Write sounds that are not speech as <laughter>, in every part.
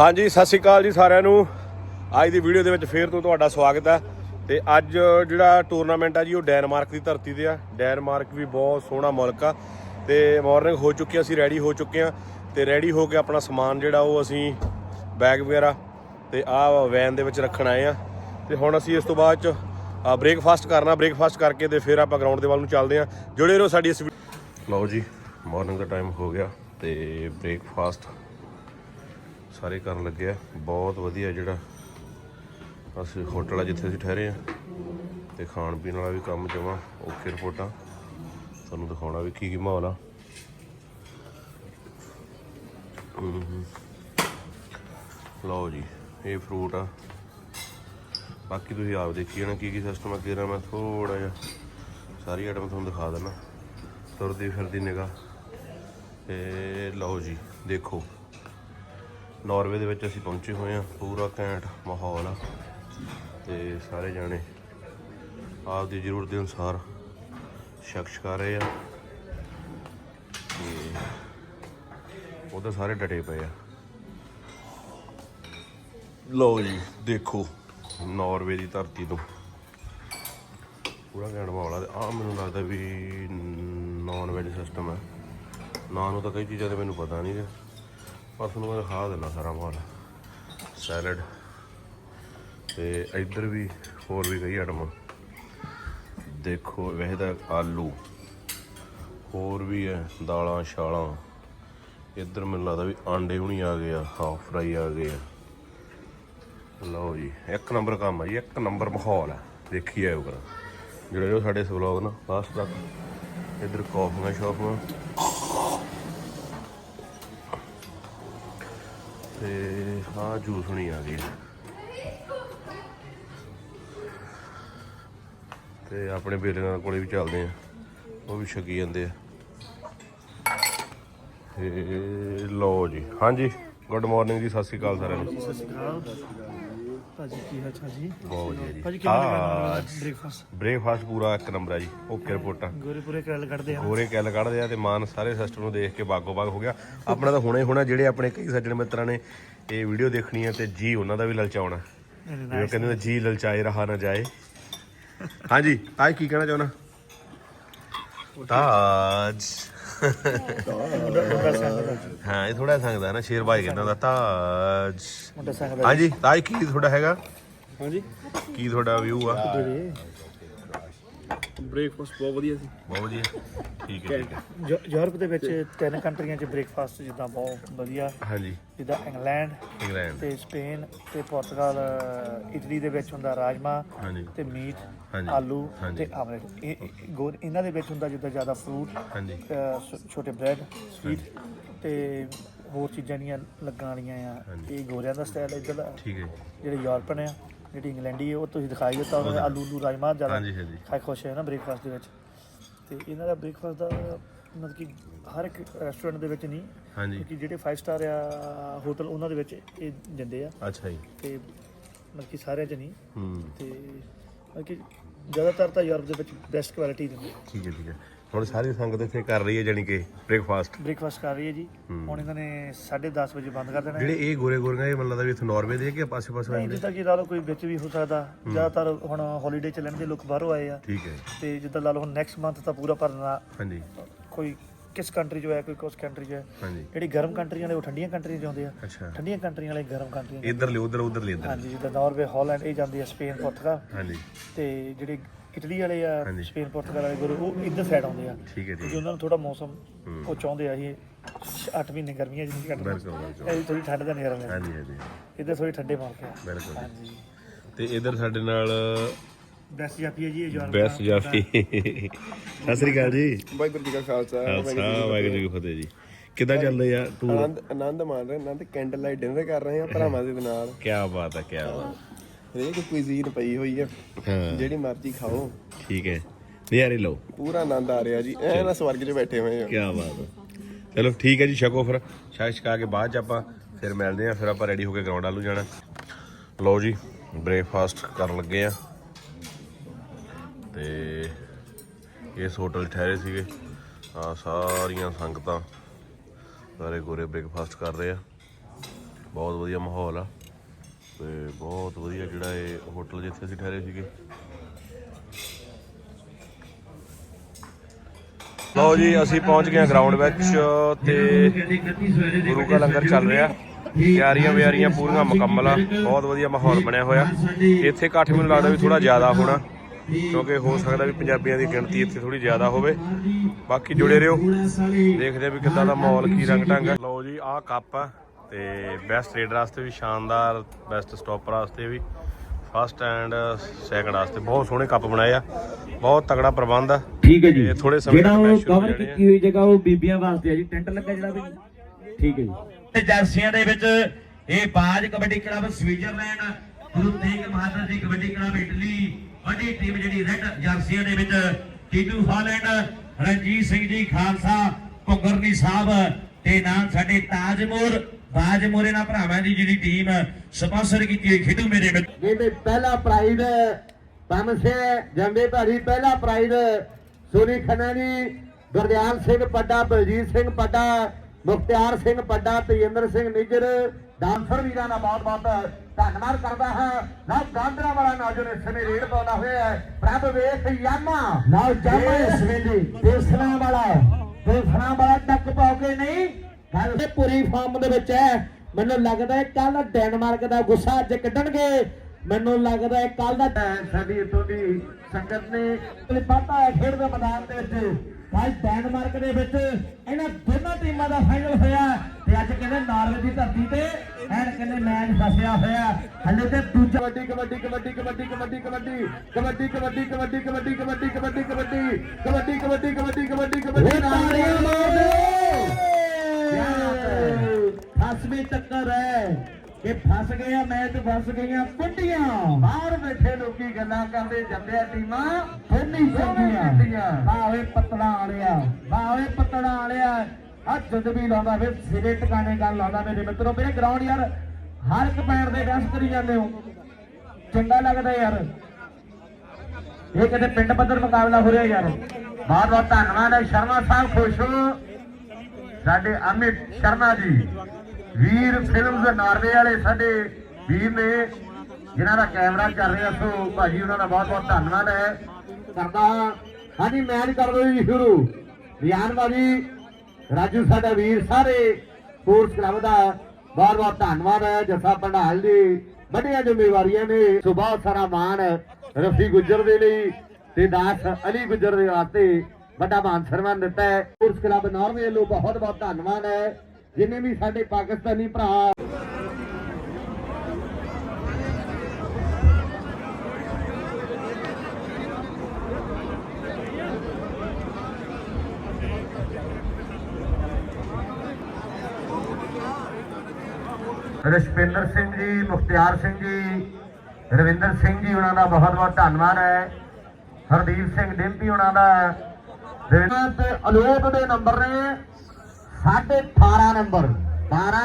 ਹਾਂਜੀ, ਸਤਿ ਸ਼੍ਰੀ ਅਕਾਲ ਜੀ ਸਾਰਿਆਂ ਨੂੰ। ਅੱਜ ਦੀ ਵੀਡੀਓ ਦੇ ਵਿੱਚ ਫੇਰ ਤੋਂ ਤੁਹਾਡਾ ਸਵਾਗਤ ਹੈ। ਤੇ ਅੱਜ ਜਿਹੜਾ ਟੂਰਨਾਮੈਂਟ ਆ ਜੀ, ਉਹ ਡੈਨਮਾਰਕ ਦੀ ਧਰਤੀ ਤੇ ਆ। ਡੈਨਮਾਰਕ ਵੀ ਬਹੁਤ ਸੋਹਣਾ ਮੁਲਕ ਆ। ਤੇ ਮਾਰਨਿੰਗ ਹੋ ਚੁੱਕੀ ਅਸੀਂ ਰੈਡੀ ਹੋ ਚੁੱਕੇ ਆ। ਤੇ ਰੈਡੀ ਹੋ ਕੇ ਆਪਣਾ ਸਮਾਨ ਜਿਹੜਾ, ਉਹ ਅਸੀਂ ਬੈਗ ਵਗੈਰਾ ਤੇ ਆ ਵੈਨ ਦੇ ਵਿੱਚ ਰੱਖਣ ਆਏ ਆ। ਤੇ ਹੁਣ ਅਸੀਂ ਇਸ ਤੋਂ ਬਾਅਦ ਚ ਬ੍ਰੇਕਫਾਸਟ ਕਰਨਾ। ਬ੍ਰੇਕਫਾਸਟ ਕਰਕੇ ਤੇ ਫਿਰ ਆਪਾਂ ਗਰਾਊਂਡ ਦੇ ਵੱਲ ਨੂੰ ਚੱਲਦੇ ਆ। ਜੁੜੇ ਰਹੋ ਸਾਡੀ ਇਸ ਲਓ ਜੀ ਮਾਰਨਿੰਗ ਦਾ ਟਾਈਮ ਹੋ ਗਿਆ ਤੇ ਬ੍ਰੇਕਫਾਸਟ ਸਾਰੇ ਕਰਨ ਲੱਗੇ ਆ। ਬਹੁਤ ਵਧੀਆ ਜਿਹੜਾ ਅਸੀਂ ਹੋਟਲ ਆ ਜਿੱਥੇ ਅਸੀਂ ਠਹਿਰੇ ਆ। ਤੇ ਖਾਣ ਪੀਣ ਵਾਲਾ ਵੀ ਕੰਮ ਜਮਾ ਓਕੇ ਰਿਪੋਰਟਾਂ। ਤੁਹਾਨੂੰ ਦਿਖਾਉਣਾ ਵੀ ਕੀ ਕੀ ਮਾਹੌਲ ਆ। ਲਓ ਜੀ, ਇਹ ਫਰੂਟ ਆ। ਬਾਕੀ ਤੁਸੀਂ ਆਪ ਦੇਖੀ ਜਾਣਾ ਕੀ ਕੀ ਸਿਸਟਮ ਆ ਕਿਰਾ ਮੈਂ ਥੋੜਾ ਜਿਹਾ। ਸਾਰੀ ਆਈਟਮ ਤੁਹਾਨੂੰ ਦਿਖਾ ਦਿੰਦਾ। ਤੁਰਦੀ ਫਿਰਦੀ ਨਿਗਾਹ। ਤੇ ਲਓ ਜੀ, ਦੇਖੋ। ਨਾਰਵੇ ਦੇ ਵਿੱਚ ਅਸੀਂ ਪਹੁੰਚੇ ਹੋਏ ਆ ਪੂਰਾ ਘੈਂਟ ਮਾਹੌਲ ਆ। ਤੇ ਸਾਰੇ ਜਾਣੇ ਆਪ ਦੀ ਜ਼ਰੂਰਤ ਦੇ ਅਨੁਸਾਰ ਸ਼ਖਸ ਕਰ ਰਹੇ ਆ। ਤੇ ਉਹਦੇ ਸਾਰੇ ਡਟੇ ਪਏ ਆ। ਲਓ ਜੀ, ਦੇਖੋ ਨਾਰਵੇ ਦੀ ਧਰਤੀ ਤੋਂ। ਪੂਰਾ ਘੈਂਟ ਮਾਹੌਲ ਆ। ਆ ਮੈਨੂੰ ਲੱਗਦਾ ਵੀ ਨਾਨ ਵੈਜ ਸਿਸਟਮ ਹੈ ਨਾਂ ਨੂੰ ਤਾਂ ਕਈ ਚੀਜ਼ਾਂ ਦੇ ਮੈਨੂੰ ਪਤਾ ਨਹੀਂ ਹੈ ਪਰ ਤੁਹਾਨੂੰ ਮੈਂ ਦਿਖਾ ਦਿੰਦਾ ਸਾਰਾ ਮਾਹੌਲ ਸੈਲਡ ਤੇ ਇੱਧਰ ਵੀ ਹੋਰ ਵੀ ਕਈ ਆਈਟਮਾਂ ਦੇਖੋ, ਵੈਸੇ ਤਾਂ ਆਲੂ, ਹੋਰ ਵੀ ਹੈ ਦਾਲਾਂ, ਛਾਲਾਂ। ਇੱਧਰ ਮੈਨੂੰ ਲੱਗਦਾ ਵੀ ਆਂਡੇ ਹੁਣੀ ਆ ਗਏ ਆ ਹਾਫ ਫਰਾਈ ਆ ਗਏ ਆ। ਲਓ ਜੀ, ਇੱਕ ਨੰਬਰ ਕੰਮ ਆ ਜੀ, ਇੱਕ ਨੰਬਰ ਮਾਹੌਲ ਆ। ਦੇਖੀ ਆਇਓ ਕਰ ਜਿਹੜੇ ਜੋ ਸਾਡੇ ਇਸ ਵਲੌਗ ਨਾ ਲਾਸਟ ਤੱਕ ਇੱਧਰ ਕਾਫੀਆਂ ਸ਼ਾਪਾਂ ਤੇ ਆਹ ਜੂਸ ਨਹੀਂ ਆ ਗਈ। ਤੇ ਆਪਣੇ ਬੇਲੇ ਨਾਲ ਕੋਲੇ ਵੀ ਚੱਲਦੇ ਆ। ਉਹ ਵੀ ਛਕੀ ਜਾਂਦੇ ਆ। ਤੇ ਲਓ ਜੀ। ਹਾਂਜੀ ਗੁੱਡ ਮਾਰਨਿੰਗ ਜੀ, ਸਤਿ ਸ਼੍ਰੀ ਅਕਾਲ ਸਾਰਿਆਂ ਨੂੰ। ਸਤਿ ਸ਼੍ਰੀ ਅਕਾਲ। ਭਾਜੀ ਕੀ ਹਾਲ ਚਾਲ ਜੀ? ਬਹੁਤ ਵਧੀਆ ਜੀ। ਭਾਜੀ ਕਿਵੇਂ ਲੱਗਾ ਆ ਬ੍ਰੇਕਫਾਸਟ ਬ੍ਰੇਕਫਾਸਟ ਪੂਰਾ ਇੱਕ ਨੰਬਰ ਆ ਜੀ ਓਕੇ ਰਿਪੋਰਟਾਂ। ਗੋਰੇ ਪੂਰੇ ਕਰਲ ਕੱਢਦੇ ਆ। ਗੋਰੇ ਕਿੱਲ ਕੱਢਦੇ ਆ ਤੇ ਮਾਨ ਸਾਰੇ ਸਿਸਟਮ ਨੂੰ ਦੇਖ ਕੇ ਬਾਗੋ ਬਾਗ ਹੋ ਗਿਆ। ਆਪਣਾ ਤਾਂ ਹੁਣੇ ਹੋਣਾ ਜਿਹੜੇ ਆਪਣੇ ਕਈ ਸੱਜਣ ਮਿੱਤਰਾਂ ਨੇ ਇਹ ਵੀਡੀਓ ਦੇਖਣੀ ਹੈ ਤੇ ਜੀ ਉਹਨਾਂ ਦਾ ਵੀ ਲਲਚਾਉਣਾ। ਜਿਵੇਂ ਕਹਿੰਦੇ ਜੀ ਲਲਚਾਏ ਰਹਾ ਨਾ ਜਾਏ। ਹਾਂਜੀ ਅੱਜ ਕੀ ਕਹਿਣਾ ਚਾਹੁੰਦਾ ਤਾਜ। ਹਾਂ ਇਹ ਥੋੜਾ ਸੰਗਦਾ ਨਾ ਸ਼ੇਰ ਭਾਈ ਕਹਿੰਦਾ ਹੁੰਦਾ ਤਾਜ ਮੁੰਡਾ ਹਾਂਜੀ ਤਾਜ ਕੀ ਤੁਹਾਡਾ ਹੈਗਾ? ਹਾਂਜੀ। ਕੀ ਤੁਹਾਡਾ ਵਿਊ ਆ? ਬ੍ਰੇਕਫਾਸਟ ਬਹੁਤ ਵਧੀਆ ਸੀ। ਬਹੁਤ ਵਧੀਆ। ਠੀਕ ਹੈ ਠੀਕ ਹੈ। ਯੂ- ਯੂਰਪ ਦੇ ਵਿੱਚ ਤਿੰਨ ਕੰਟਰੀਆਂ 'ਚ ਬ੍ਰੇਕਫਾਸਟ ਜਿੱਦਾਂ ਬਹੁਤ ਵਧੀਆ। ਹਾਂਜੀ। ਜਿੱਦਾਂ ਇੰਗਲੈਂਡ ਇੰਗਲੈਂਡ। ਤੇ ਸਪੇਨ ਤੇ ਪੁਰਤਗਾਲ ਇਟਲੀ ਦੇ ਵਿੱਚ ਹੁੰਦਾ ਰਾਜਮਾ ਹਾਂਜੀ। ਤੇ ਮੀਟ ਹਾਂਜੀ। ਆਲੂ ਹਾਂਜੀ। ਤੇ ਆਮਲੇਟ। ਇਹ ਇਹ- ਗੋਰ ਇਹਨਾਂ ਦੇ ਵਿੱਚ ਹੁੰਦਾ ਜਿੱਦਾਂ ਜ਼ਿਆਦਾ ਫਰੂਟ ਹਾਂਜੀ। ਛੋਟੇ ਬ੍ਰੈਡ ਸਵੀਟ ਤੇ ਹੋਰ ਚੀਜ਼ਾਂ ਦੀਆਂ ਲੱਗਣ ਵਾਲੀਆਂ ਆ। ਹਾਂਜੀ। ਇਹ ਗੋਰਿਆਂ ਦਾ ਸਟਾਈਲ ਇੱਧਰ ਦਾ ਠੀਕ ਹੈ ਜਿਹੜੇ ਯੂਰਪਨ ਆ। ਜਿਹੜੀ ਇੰਗਲੈਂਡੀ ਉਹ ਤੁਸੀਂ ਦਿਖਾਈ ਦਿੱਤਾ ਉਹਨਾਂ ਦੇ ਆਲੂ ਨੂੰ ਰਾਜਮਾ ਜ਼ਿਆਦਾ ਹਾਂਜੀ ਹਾਂਜੀ। ਖਾਈ ਖੁਸ਼ ਹੈ ਨਾ ਬ੍ਰੇਕਫਾਸਟ ਦੇ ਵਿੱਚ। ਤੇ ਇਹਨਾਂ ਦਾ ਬ੍ਰੇਕਫਾਸਟ ਦਾ ਮਤਲਬ ਕਿ ਹਰ ਇੱਕ ਰੈਸਟੋਰੈਂਟ ਦੇ ਵਿੱਚ ਨਹੀਂ ਹਾਂਜੀ। ਕਿਉਂਕਿ ਜਿਹੜੇ 5 ਸਟਾਰ ਆ ਹੋਟਲ ਉਹਨਾਂ ਦੇ ਵਿੱਚ ਇਹ ਦਿੰਦੇ ਆ। ਅੱਛਾ ਜੀ। ਤੇ ਮਤਲਬ ਕਿ ਸਾਰਿਆਂ 'ਚ ਨਹੀਂ। ਹੂੰ। ਤੇ ਮਤਲਬ ਕਿ ਜ਼ਿਆਦਾਤਰ ਤਾਂ ਯੂਰਪ ਦੇ ਵਿੱਚ ਬੈਸਟ ਕੁਆਲਿਟੀ ਦਿੰਦੇ ਠੀਕ ਹੈ ਠੀਕ ਹੈ। ਹੁਣ ਸਾਰੀ ਸੰਗਤ ਇੱਥੇ ਕਰ ਰਹੀ ਹੈ ਜਾਨੀ ਕਿ ਬ੍ਰੇਕਫਾਸਟ ਬ੍ਰੇਕਫਾਸਟ ਕਰ ਰਹੀ ਹੈ ਜੀ। ਹੁਣ ਇਹਨਾਂ ਨੇ 10:30 ਵਜੇ ਬੰਦ ਕਰ ਦੇਣਾ ਹੈ। ਜਿਹੜੇ ਇਹ ਗੋਰੇ ਗੋਰੀਆਂ ਇਹ ਮੈਨੂੰ ਲੱਗਦਾ ਵੀ ਇੱਥੇ ਨਾਰਵੇ ਦੇ ਕਿ ਪਾਸੇ ਪਾਸੇ ਨਹੀਂ ਜਿੱਦਾਂ ਕਿ ਲਾ ਲਓ ਕੋਈ ਵਿੱਚ ਵੀ ਹੋ ਸਕਦਾ। ਜ਼ਿਆਦਾਤਰ ਹੁਣ ਹੌਲੀਡੇ ਚੱਲਣ ਦੇ ਲੋਕ ਬਾਹਰੋਂ ਆਏ ਆ। ਠੀਕ ਹੈ। ਤੇ ਜਿੱਦਾਂ ਲਾ ਲਓ ਹੁਣ ਨੈਕਸਟ ਮੰਥ ਤਾਂ ਪੂਰਾ ਭਰਨਾ। ਹਾਂਜੀ। ਕੋਈ ਕਿਸ ਕੰਟਰੀ 'ਚੋਂ ਆਇਆ ਕੋਈ ਕਿਸ ਕੰਟਰੀ 'ਚ ਹੈ। ਹਾਂਜੀ। ਜਿਹੜੀ ਗਰਮ ਕੰਟਰੀਆਂ ਨੇ ਉਹ ਠੰਡੀਆਂ ਕੰਟਰੀਆਂ 'ਚ ਆਉਂਦੇ ਆ। ਅੱਛਾ। ਠੰਡੀਆਂ ਕੰਟਰੀਆਂ ਵਾਲੇ ਗਰਮ ਕੰਟਰੀਆਂ। ਇੱਧਰ ਲੈ ਉਧਰ ਉਧਰ ਲੈ ਇੱਧਰ ਹਾਂਜੀ ਜਿੱਦਾਂ ਨਾਰਵੇ ਹਾਲੈਂਡ ਇਹ ਜਾਂਦੇ ਆ ਸਪੇਨ ਪੁਰਤਗਾਲ। ਹਾਂਜੀ। ਤੇ ਜਿਹੜੇ ਇਟਲੀ ਵਾਲੇ ਆ ਹਾਂਜੀ। ਸਪੇਨ ਪੁਰਤਗਾਲ ਵਾਲੇ ਗੁਰੂ ਉਹ ਇੱਧਰ ਸਾਈਡ ਆਉਂਦੇ ਆ। ਠੀਕ ਹੈ ਕਿਉਂਕਿ ਹੈ ਉਹਨਾਂ ਨੂੰ ਥੋੜਾ ਮੌਸਮ ਉਹ ਚਾਹੁੰਦੇ ਆ ਇਹ 8 ਮਹੀਨੇ ਗਰਮੀਆਂ ਜਿੰਨੀ ਕੱਢਣਾ ਬਿਲਕੁਲ ਬਿਲਕੁਲ। ਇਹ ਥੋੜੀ ਠੰਡ ਦਾ ਨਜ਼ਾਰਾ ਲੈਣਾ ਹਾਂਜੀ ਹਾਂਜੀ। ਇੱਧਰ ਥੋੜੀ ਠੰਡੇ ਮਾਰਕੇ ਆ। ਬਿਲਕੁਲ। ਹਾਂਜੀ। ਤੇ ਇੱਧਰ ਸਾਡੇ ਨਾਲ ਬੈਸਟ ਜਾਪੀ ਹੈ ਜੀ ਇਹ ਬੈਸਟ ਦਾ। ਜਾਫੀ। ਸਤਿ ਸ੍ਰੀ ਅਕਾਲ ਜੀ। ਵਾਹਿਗੁਰੂ ਜੀ ਕਾ ਖਾਲਸਾ ਖਾਲਸਾ ਵਾਹਿਗੁਰੂ ਜੀ ਕੀ ਫਤਿਹ। ਜੀ ਕਿੱਦਾਂ ਚੱਲ ਰਿਹਾ ਟੂਰ ਆਨੰਦ ਆਨੰਦ ਮਾਣ ਰਹੇ ਆਨੰਦ ਕੈਂਡਲ ਲਾਈਟ ਡਿਨਰ ਕਰ ਰਹੇ ਹਾਂ ਭਰਾਵਾਂ ਦੇ ਨਾਲ। ਕੀ ਬਾਤ ਹੈ ਕੀ ਬਾਤ। ਹਰੇਕ ਕੁਇਜ਼ੀਨ ਪਈ ਹੋਈ ਹੈ ਹਾਂ। ਜਿਹੜੀ ਮਰਜ਼ੀ ਖਾਓ। ਠੀਕ ਹੈ। ਨਜ਼ਾਰੇ ਲਓ। ਪੂਰਾ ਆਨੰਦ ਆ ਰਿਹਾ ਜੀ। ਐ ਨਾ ਸਵਰਗ 'ਚ ਬੈਠੇ ਹੋਏ ਹਾਂ ਕੀ ਬਾਤ ਹੈ। ਚਲੋ ਠੀਕ ਹੈ ਜੀ ਛਕੋ ਫਿਰ। ਛਕ ਛਕਾ ਕੇ ਬਾਅਦ ਚ ਆਪਾਂ ਫਿਰ ਮਿਲਦੇ ਆ ਫਿਰ ਆਪਾਂ ਰੈਡੀ ਹੋ ਕੇ ਗਰਾਊਂਡ ਵੱਲ ਨੂੰ ਜਾਣਾ। ਲਓ ਜੀ ਬ੍ਰੇਕਫਾਸਟ ਕਰਨ ਲੱਗੇ ਆ ਤੇ ਇਸ ਹੋਟਲ ਠਹਿਰੇ ਸੀਗੇ। ਆ ਸਾਰੀਆਂ ਸੰਗਤਾਂ। ਸਾਰੇ ਗੋਰੇ ਬ੍ਰੇਕਫਾਸਟ ਕਰ ਰਹੇ ਆ। ਬਹੁਤ ਵਧੀਆ ਮਾਹੌਲ ਆ। ਤੇ ਬਹੁਤ ਵਧੀਆ ਜਿਹੜਾ ਇਹ ਹੋਟਲ ਜਿੱਥੇ ਅਸੀਂ ਠਹਿਰੇ ਸੀਗੇ। ਲਓ ਜੀ, ਅਸੀਂ ਪਹੁੰਚ ਗਏ ਗਰਾਊਂਡ ਵਿੱਚ ਤੇ ਗੁਰੂ ਕਾ ਲੰਗਰ ਚੱਲ ਰਿਹਾ। ਤਿਆਰੀਆਂ ਵਿਆਰੀਆਂ ਪੂਰੀਆਂ, ਮੁਕੰਮਲ ਆ। ਬਹੁਤ ਵਧੀਆ ਮਾਹੌਲ ਬਣਿਆ ਹੋਇਆ। ਇੱਥੇ ਇਕੱਠ ਮੈਨੂੰ ਲੱਗਦਾ ਵੀ ਥੋੜਾ ਜ਼ਿਆਦਾ ਹੋਣਾ, ਕਿਉਂਕਿ ਹੋ ਸਕਦਾ ਵੀ ਪੰਜਾਬੀਆਂ ਦੀ ਗਿਣਤੀ ਇੱਥੇ ਥੋੜੀ ਜ਼ਿਆਦਾ ਹੋਵੇ। ਬਾਕੀ ਜੁੜੇ ਰਹੋ, ਦੇਖਦੇ ਵੀ ਕਿੱਦਾਂ ਦਾ ਮਾਹੌਲ, ਕੀ ਰੰਗ ਢੰਗ ਲਓ ਜੀ, ਆਹ ਕੱਪ ਆ। ਤੇ ਬੈਸਟ ਰੇਡਰ ਵਾਸਤੇ ਵੀ ਸ਼ਾਨਦਾਰ ਬੈਸਟ ਸਟਾਪਰ ਵਾਸਤੇ ਵੀ। ਫਸਟ ਐਂਡ ਸੈਕੰਡ ਵਾਸਤੇ ਬਹੁਤ ਸੋਹਣੇ ਕੱਪ ਬਣਾਏ ਆ। ਬਹੁਤ ਤਗੜਾ ਪ੍ਰਬੰਧ ਆ। ਠੀਕ ਹੈ ਜੀ। ਥੋੜੇ ਸਮੇਂ ਜਿਹੜਾ ਉਹ ਕਵਰ ਆ। ਕੀਤੀ ਹੋਈ ਜਗ੍ਹਾ ਉਹ ਬੀਬੀਆਂ ਵਾਸਤੇ ਹੈ ਜੀ। ਟੈਂਟ ਲੱਗਾ ਜਿਹੜਾ ਵੀ। ਠੀਕ ਹੈ ਜੀ। ਤੇ ਜਰਸੀਆਂ ਦੇ ਵਿੱਚ ਇਹ Baaz kabaddi club Switzerland Guru Tegh Bahadur ji kabaddi club Italy ਵੱਡੀ ਟੀਮ ਜਿਹੜੀ ਰੈੱਡ ਜਰਸੀਆਂ ਦੇ ਵਿੱਚ ਟੀਟੂ ਹਾਲੈਂਡ ਰਣਜੀਤ ਸਿੰਘ ਜੀ ਖਾਲਸਾ ਘੁੰਗਰਨੀ ਸਾਹਿਬ ਤੇ ਨਾਲ ਸਾਡੇ ਤਾਜਮੋਰ ਬਾਜਮੋਰ ਇਹਨਾਂ ਭਰਾਵਾਂ ਦੀ ਜਿਹੜੀ ਟੀਮ ਸਪਾਂਸਰ ਕੀਤੀ ਹੋਈ ਖੇਡੂ ਮੇਰੇ ਵਿੱਚ ਜਿਹਦੇ ਪਹਿਲਾ ਪ੍ਰਾਈਜ਼ ਪੰਮ ਸੇ ਜੰਦੇ ਭਾਰੀ ਪਹਿਲਾ ਪ੍ਰਾਈਜ਼ ਸੋਨੀ ਖੰਨਾ ਜੀ ਗੁਰਦਿਆਲ ਸਿੰਘ ਪੱਡਾ ਬਲਜੀਤ ਸਿੰਘ ਪੱਡਾ ਮੁਖਤਿਆਰ ਸਿੰਘ ਪੱਡਾ ਤੇਜਿੰਦਰ ਸਿੰਘ ਨਿੱਜਰ ਡਾਂਸਰ ਵੀਰਾਂ ਦਾ ਬਹੁਤ ਬਹੁਤ ਧੰਨਵਾਦ ਕਰਦਾ ਹਾਂ। ਨਾ ਗਾਂਦਰਾ ਵਾਲਾ ਨੌਜਵਾਨ ਇਸ ਸਮੇਂ ਰੇਡ ਪਾਉਂਦਾ ਹੋਇਆ ਹੈ। ਪ੍ਰਭ ਵੇਖ ਯਾਮਾ। ਨਾ ਜਾਮਾ ਇਸ ਵੇਲੇ। ਦੇਸਣਾ ਵਾਲਾ। ਦੇਸਣਾ ਵਾਲਾ ਟੱਕ ਪਾਉ ਕੇ ਨਹੀਂ? ਗੱਲ ਤੇ ਪੂਰੀ ਫਾਰਮ ਦੇ ਵਿੱਚ ਹੈ ਮੈਨੂੰ ਲੱਗਦਾ ਹੈ ਕੱਲ ਡੈਨਮਾਰਕ ਦਾ ਗੁੱਸਾ ਅੱਜ ਕੱਢਣਗੇ ਮੈਨੂੰ ਲੱਗਦਾ ਹੈ ਕੱਲ ਦਾ ਸਾਡੀ ਇੱਥੋਂ ਦੀ ਸੰਗਤ ਨੇ ਤੇ ਪਤਾ ਹੈ ਖੇਡ ਦੇ ਮੈਦਾਨ ਦੇ ਵਿੱਚ ਅੱਜ ਡੈਨਮਾਰਕ ਦੇ ਵਿੱਚ ਇਹਨਾਂ ਦੋਨਾਂ ਟੀਮਾਂ ਦਾ ਫਾਈਨਲ ਹੋਇਆ ਤੇ ਅੱਜ ਕਹਿੰਦੇ ਨਾਰਵੇ ਦੀ ਧਰਤੀ ਤੇ ਐਨ ਕਹਿੰਦੇ ਮੈਚ ਫਸਿਆ ਹੋਇਆ ਹਲੇ ਤੇ ਦੂਜਾ ਕਬੱਡੀ ਕਬੱਡੀ ਕਬੱਡੀ ਕਬੱਡੀ ਕਬੱਡੀ ਕਬੱਡੀ ਕਬੱਡੀ ਕਬੱਡੀ ਕਬੱਡੀ ਕਬੱਡੀ ਕਬੱਡੀ ਕਬੱਡੀ ਕਬੱਡੀ ਕਬੱਡੀ ਕਬੱਡੀ ਕਬੱਡੀ ਕਬੱਡੀ ਕਬੱਡੀ ਤਾੜੀਆਂ ਮਾਰੋ ਫਸਵੀਂ ਟੱਕਰ ਹੈ ਕਿ ਫਸ ਗਏ ਮੈਚ ਫਸ ਗਈਆਂ ਕੁੰਡੀਆਂ ਬਾਹਰ ਬੈਠੇ ਲੋਕੀ ਗੱਲਾਂ ਕਰਦੇ ਜਾਂਦੇ ਟੀਮਾਂ ਫੋਨੀ ਚੰਗੀਆਂ ਬਾਵੇ ਪਤੜਾ ਵਾਲਿਆ ਬਾਵੇ ਪਤੜਾ ਵਾਲਿਆ ਆ ਜਦ ਵੀ ਲਾਉਂਦਾ ਫਿਰ ਸਿਰੇ ਟਿਕਾਣੇ ਗੱਲ ਲਾਉਂਦਾ ਮੇਰੇ ਮਿੱਤਰੋ ਮੇਰੇ ਗਰਾਊਂਡ ਯਾਰ ਹਰ ਇੱਕ ਪੈਰ ਦੇ ਬੈਸ ਕਰੀ ਜਾਂਦੇ ਹੋ ਚੰਗਾ ਲੱਗਦਾ ਯਾਰ ਇਹ ਕਿਤੇ ਪਿੰਡ ਪੱਧਰ ਮੁਕਾਬਲਾ ਹੋ ਰਿਹਾ ਯਾਰ ਬਹੁਤ ਬਹੁਤ ਧੰਨਵਾਦ ਹੈ ਸ਼ਰਮਾ ਸਾਹਿਬ ਖੁਸ਼ ਹੋ ਸਾਡੇ ਅਮਿਤ ਸ਼ਰਮਾ ਜੀ, ਵੀਰ ਫਿਲਮਸ ਨਾਰਵੇ ਵਾਲੇ ਸਾਡੇ ਵੀਰ ਨੇ, ਜਿਨ੍ਹਾਂ ਦਾ ਕੈਮਰਾ ਚੱਲ ਰਿਹਾ, ਸੋ ਭਾਜੀ ਉਹਨਾਂ ਦਾ ਬਹੁਤ ਬਹੁਤ ਧੰਨਵਾਦ ਹੈ। ਕਰਦਾ ਹਾਂਜੀ ਮੈਚ ਕਰ ਦਿਓ ਜੀ ਸ਼ੁਰੂ। ਰਿਆਨ ਬਾਜੀ ਰਾਜੂ ਸਾਡਾ ਵੀਰ, ਸਾਰੇ ਸਪੋਰਟਸ ਕਲੱਬ ਦਾ ਬਹੁਤ ਬਹੁਤ ਧੰਨਵਾਦ ਹੈ। ਜੱਸਾ ਪੰਡਾਲ ਜੀ, ਵੱਡੀਆਂ ਜ਼ਿੰਮੇਵਾਰੀਆਂ ਨੇ। ਸੋ ਬਹੁਤ ਸਾਰਾ ਮਾਣ ਹੈ ਰਫੀ ਗੁੱਜਰ ਦੇ ਲਈ ਤੇ ਦਾਸ ਅਲੀ ਗੁੱਜਰ ਦੇ ਵਾਸਤੇ। ਵੱਡਾ ਮਾਨ ਸਨਮਾਨ ਦਿੱਤਾ ਹੈ। ਸਪੋਰਟਸ ਕਲੱਬ ਨਾਰਵੇ ਵੱਲੋਂ ਬਹੁਤ ਬਹੁਤ ਧੰਨਵਾਦ ਹੈ। ਜਿੰਨੇ ਵੀ ਸਾਡੇ ਪਾਕਿਸਤਾਨੀ ਭਰਾ ਰਸ਼ਪਿੰਦਰ ਸਿੰਘ ਜੀ, ਮੁਖਤਿਆਰ ਸਿੰਘ ਜੀ, ਰਵਿੰਦਰ ਸਿੰਘ ਜੀ, ਉਹਨਾਂ ਦਾ ਬਹੁਤ ਬਹੁਤ ਧੰਨਵਾਦ ਹੈ। ਹਰਦੀਪ ਸਿੰਘ ਡਿੰਪੀ ਉਹਨਾਂ ਦਾ ਤੇ ਅਲੋਪ ਦੇ ਨੰਬਰ ਨੇ 18.5 ਨੰਬਰ। 12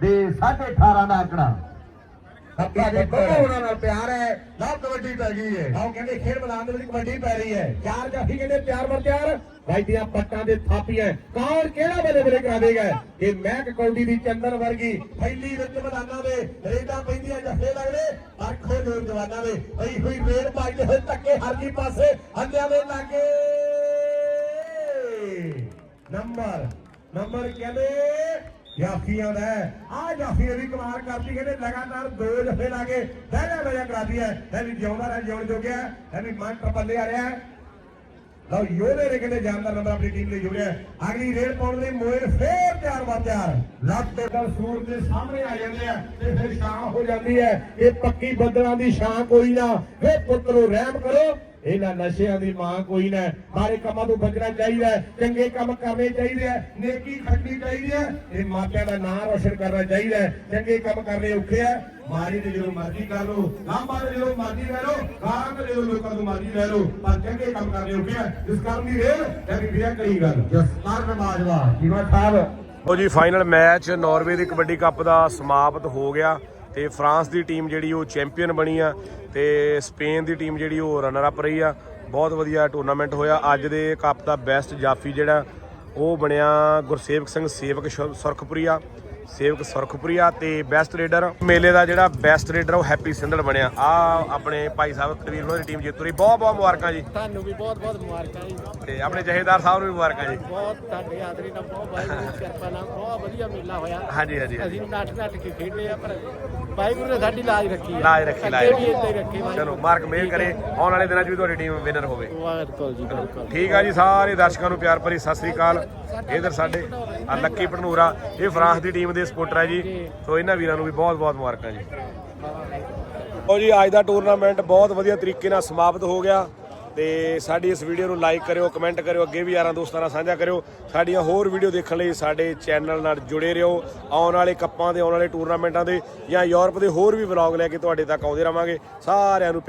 ਦੇ 18.5 ਦਾ ਆંકੜਾ ਅੱਗੇ ਦੇ ਬੱਬੂ ਉਹਨਾਂ ਨਾਲ ਪਿਆਰ ਹੈ। ਲਓ ਕਬੱਡੀ ਪੈ ਗਈ ਹੈ। ਆਓ ਕਹਿੰਦੇ ਖੇਡ ਮੈਦਾਨ ਦੇ ਵਿੱਚ ਕਬੱਡੀ ਪੈ ਰਹੀ ਹੈ। ਚਾਰ ਜਾਫੀ ਕਹਿੰਦੇ ਪਿਆਰ ਵਰ ਪਿਆਰ ਭਾਈ ਦੀਆਂ ਪੱਟਾਂ ਦੇ ਥਾਪੀਆਂ ਕੌਣ ਕਿਹੜਾ ਬਲੇ ਬਲੇ ਕਰਾ ਦੇਗਾ? ਇਹ ਮਹਿਕ ਕੌਡੀ ਦੀ ਚੰਦਨ ਵਰਗੀ ਫੈਲੀ ਵਿੱਚ ਮੈਦਾਨਾਂ ਦੇ ਰੇਡਾਂ ਪੈਂਦੀਆਂ ਜੱਫੇ ਲੱਗਦੇ। ਅੱਖੋ ਜਵਾਨਾਂ ਦੇ। ਪਈ ਹੋਈ ਰੇਡ ਪਾਈਦੇ ਹੋਏ ਧੱਕੇ ਹਰਜੀ ਪਾਸੇ। ਹੰਦਿਆਂ ਦੇ ਲਾਗੇ। ਨੰਬਰ ਨੰਬਰ ਕਹਿੰਦੇ ਜਾਫੀਆਂ ਦਾ ਆ ਜਾਫੀਆਂ ਵੀ ਕਮਾਲ ਕਰਦੀ ਕਹਿੰਦੇ ਲਗਾਤਾਰ ਦੋ ਜਫੇ ਲਾ ਕੇ ਪਹਿਲਾ ਵਜਾ ਕਰਾਦੀ ਹੈ। ਐਨੀ ਜਿਉਂਦਾ ਰਹਿ, ਜਿਉਣ ਜੋਗਿਆ ਐਨੀ ਮਨ ਟੱਪਲੇ ਆ ਰਿਹਾ ਲਓ ਯੋਧੇ ਨੇ ਕਹਿੰਦੇ ਜਾਨਦਾਰ ਨੰਬਰ ਆਪਣੀ ਟੀਮ ਲਈ ਜੁੜਿਆ ਅਗਲੀ ਰੇਡ ਪਾਉਣ ਲਈ ਮੋਇਰ ਫੇਰ ਤਿਆਰ ਬਾ ਤਿਆਰ। ਲੱਤ ਤੇ ਦਲ ਸੂਰ ਦੇ ਸਾਹਮਣੇ ਆ ਜਾਂਦੇ ਆ ਤੇ ਫਿਰ ਛਾਂ ਹੋ ਜਾਂਦੀ ਹੈ। ਇਹ ਪੱਕੀ ਬੱਦਲਾਂ ਦੀ ਛਾਂ ਕੋਈ ਨਾ। ਵੇ ਪੁੱਤਰੋ, ਰਹਿਮ ਕਰੋ। ਇਹਨਾਂ ਨਸ਼ਿਆਂ ਦੀ ਮਾਂ ਕੋਈ ਨਾ ਸਾਰੇ ਕੰਮਾਂ ਤੋਂ ਬਚਣਾ ਚਾਹੀਦਾ ਚੰਗੇ ਕੰਮ ਕਰਨੇ ਚਾਹੀਦੇ ਆ ਨੇਕੀ ਖੱਟਣੀ ਚਾਹੀਦੀ ਹੈ। ਤੇ ਮਾਪਿਆਂ ਦਾ ਨਾਮ ਰੋਸ਼ਨ ਕਰਨਾ ਚਾਹੀਦਾ। ਚੰਗੇ ਕੰਮ ਕਰਨੇ ਔਖੇ ਆ ਮਾਰੀ ਤੇ ਜਦੋਂ ਮਰਜ਼ੀ ਕਰ ਲੋ ਲਾਂਬਾ ਤੇ ਜਦੋਂ ਮਰਜ਼ੀ ਲੈ ਲੋ ਤੇ ਜਦੋਂ ਲੋਕਾਂ ਤੋਂ ਮਰਜ਼ੀ ਲੈ ਲੋ ਪਰ ਚੰਗੇ ਕੰਮ ਕਰਨੇ ਔਖੇ ਆ ਜਿਸ ਕਰਨ ਦੀ ਰੇਲ ਜਦ ਫਿਰ ਕਰੀ ਗੱਲ। ਜਸਮਾਰ ਨਮਾਜ਼ਵਾ ਜੀਵਾ ਸਾਹਿਬ। ਉਹ ਜੀ ਫਾਈਨਲ ਮੈਚ ਨਾਰਵੇ ਦੀ ਕਬੱਡੀ ਕੱਪ ਦਾ ਸਮਾਪਤ ਹੋ ਗਿਆ। ਤੇ ਫਰਾਂਸ ਦੀ ਟੀਮ ਜਿਹੜੀ ਉਹ ਚੈਂਪੀਅਨ ਬਣੀ ਆ ਤੇ ਸਪੇਨ ਦੀ ਟੀਮ ਜਿਹੜੀ ਉਹ ਰਨਰ ਅਪ ਰਹੀ ਆ। ਬਹੁਤ ਵਧੀਆ ਟੂਰਨਾਮੈਂਟ ਹੋਇਆ। ਅੱਜ ਦੇ ਕੱਪ ਦਾ ਬੈਸਟ ਜਾਫੀ ਜਿਹੜਾ, ਉਹ ਬਣਿਆ ਗੁਰਸੇਵਕ ਸਿੰਘ ਸੇਵਕ ਸ਼ੁ- ਸੁਰਖਪੁਰੀਆ। ਸੇਵਕ ਸੁਰਖਪੁਰੀਆ ਤੇ ਬੈਸਟ ਰੇਡਰ ਮੇਲੇ ਦਾ ਜਿਹੜਾ ਬੈਸਟ ਰੇਡਰ ਉਹ ਹੈਪੀ ਸਿੰਧੜ ਬਣਿਆ। ਆ ਆਪਣੇ ਭਾਈ ਸਾਹਿਬ ਕਲਵੀਰ ਉਹਨਾਂ ਦੀ ਟੀਮ ਜਿੱਤੂ ਰਹੀ ਬਹੁਤ ਬਹੁਤ ਮੁਬਾਰਕਾਂ ਜੀ। ਤੁਹਾਨੂੰ ਵੀ ਬਹੁਤ ਬਹੁਤ ਮੁਬਾਰਕਾਂ ਜੀ। ਤੇ ਆਪਣੇ ਜਹੇਦਾਰ ਸਾਹਿਬ ਨੂੰ ਵੀ ਮੁਬਾਰਕਾਂ ਜੀ। ਬਹੁਤ ਤੁਹਾਡੀ ਹਾਜ਼ਰੀ ਨਾਲ ਬਹੁਤ ਵਾਹਿਗੁਰੂ ਦੀ <laughs> ਕਿਰਪਾ ਨਾਲ ਬਹੁਤ ਵਧੀਆ ਮੇਲਾ ਹੋਇਆ। ਹਾਂਜੀ ਹਾਂਜੀ ਹਾਂਜੀ। ਅਸੀਂ ਨੱਠ ਨੱਠ ਕੇ ਖੇਡੇ ਆ ਪਰ ਵਾਹਿਗੁਰੂ ਨੇ ਸਾਡੀ ਲਾਜ ਰੱਖੀ ਆ ਲਾਜ ਰੱਖੀ ਲਾਜ ਅੱਗੇ ਵੀ ਏਦਾਂ ਹੀ ਰੱਖੀ ਚਲੋ ਮਾਰਕ ਮੇਲ ਕਰੇ। ਆਉਣ ਵਾਲੇ ਦਿਨਾਂ 'ਚ ਵੀ ਤੁਹਾਡੀ ਟੀਮ ਵਿਨਰ ਹੋਵੇ। ਵਾਹਿਗੁਰੂ ਜੀ ਬਿਲਕੁਲ ਠੀਕ ਆ ਜੀ ਸਾਰੇ ਦਰਸ਼ਕਾਂ ਨੂੰ ਪਿਆਰ ਭਰੀ ਸਤਿ ਸ੍ਰੀ ਅਕਾਲ। ਇਧਰ ਸਾਡੇ ਆ ਲੱਕੀ ਭਨੂਰਾ ਇਹ ਫਰਾਂਸ ਦੀ ਟੀਮ ਦੇ ਸਪੋਰਟਰ ਹੈ ਜੀ। ਸੋ ਇਹਨਾਂ ਵੀਰਾਂ ਨੂੰ ਵੀ ਬਹੁਤ ਬਹੁਤ ਮੁਬਾਰਕਾਂ ਜੀ। ਲਓ ਜੀ ਅੱਜ ਦਾ ਟੂਰਨਾਮੈਂਟ ਬਹੁਤ ਵਧੀਆ ਤਰੀਕੇ ਨਾਲ ਸਮਾਪਤ ਹੋ ਗਿਆ। ਤੇ ਸਾਡੀ ਇਸ ਵੀਡੀਓ ਨੂੰ ਲਾਈਕ ਕਰਿਓ ਕਮੈਂਟ ਕਰਿਓ, ਅੱਗੇ ਵੀ ਯਾਰਾਂ ਦੋਸਤਾਂ ਨਾਲ ਸਾਂਝਾ ਕਰਿਓ। ਸਾਡੀਆਂ ਹੋਰ ਵੀਡੀਓ ਦੇਖਣ ਲਈ ਸਾਡੇ ਚੈਨਲ ਨਾਲ ਜੁੜੇ ਰਹੋ। ਆਉਣ ਵਾਲੇ ਕੱਪਾਂ ਦੇ, ਆਉਣ ਵਾਲੇ ਟੂਰਨਾਮੈਂਟਾਂ ਦੇ ਜਾਂ ਯੂਰਪ ਦੇ ਹੋਰ ਵੀ ਵਲੌਗ ਲੈ ਕੇ ਤੁਹਾਡੇ ਤੱਕ ਆਉਂਦੇ ਰਵਾਂਗੇ। ਸਾਰਿਆਂ ਨੂੰ ਪਿਆਰ